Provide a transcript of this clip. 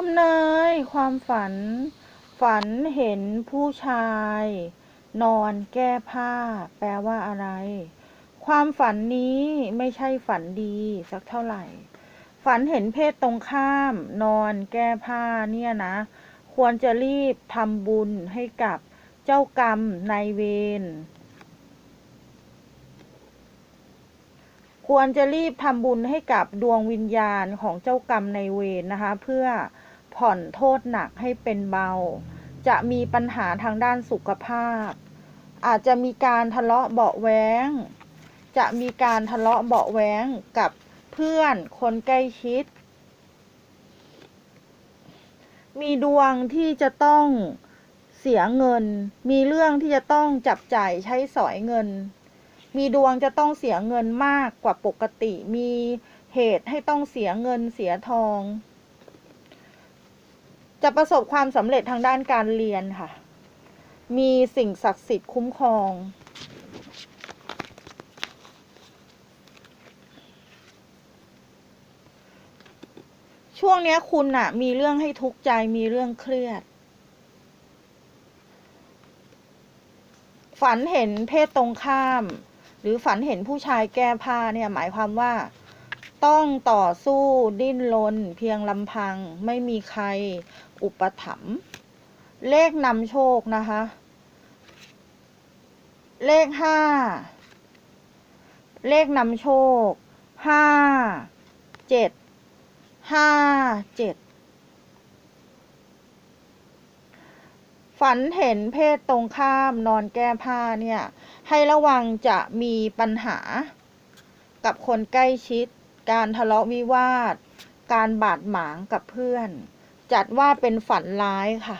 ทำนายความฝัน ฝันเห็นผู้ชาย นอนแก้ผ้า แปลว่าอะไร ความฝันนี้ไม่ใช่ฝันดีสักเท่าไหร่ ฝันเห็นเพศตรงข้าม นอนแก้ผ้าเนี่ยนะ ควรจะรีบทำบุญให้กับเจ้ากรรมนายเวรควรจะรีบทำบุญให้กับดวงวิญญาณของเจ้ากรรมในายเวรนะคะ เพื่อ ผ่อนโทษหนักให้เป็นเบา จะมีปัญหาทางด้านสุขภาพ อาจจะมีการทะเลาะเบาแว้ง จะมีการทะเลาะเบาแว้งกับเพื่อนคนใกล้ชิด มีดวงที่จะต้องเสียเงิน มีเรื่องที่จะต้องจับจ่ายใช้สอยเงิน มีดวงจะต้องเสียเงินมากกว่าปกติ มีเหตุให้ต้องเสียเงินเสียทอง จะประสบความสำเร็จทางด้านการเรียนค่ะ มีสิ่งศักดิ์สิทธิ์คุ้มครอง ช่วงนี้คุณอะมีเรื่องให้ทุกข์ใจมีเรื่องเครียด ฝันเห็นเพศตรงข้าม หรือฝันเห็นผู้ชายแก้ผ้าเนี่ยหมายความว่า ต้องต่อสู้ดิ้นรนเพียงลำพังไม่มีใครอุปถัมภ์เลขนำโชคนะคะ เลขห้าเลขนำโชคห้าเจ็ดห้าเจ็ดฝันเห็นเพศตรงข้ามนอนแก้ผ้าเนี่ย ให้ระวังจะมีปัญหากับคนใกล้ชิด การทะเลาะวิวาท การบาดหมางกับเพื่อน จัดว่าเป็นฝันร้ายค่ะ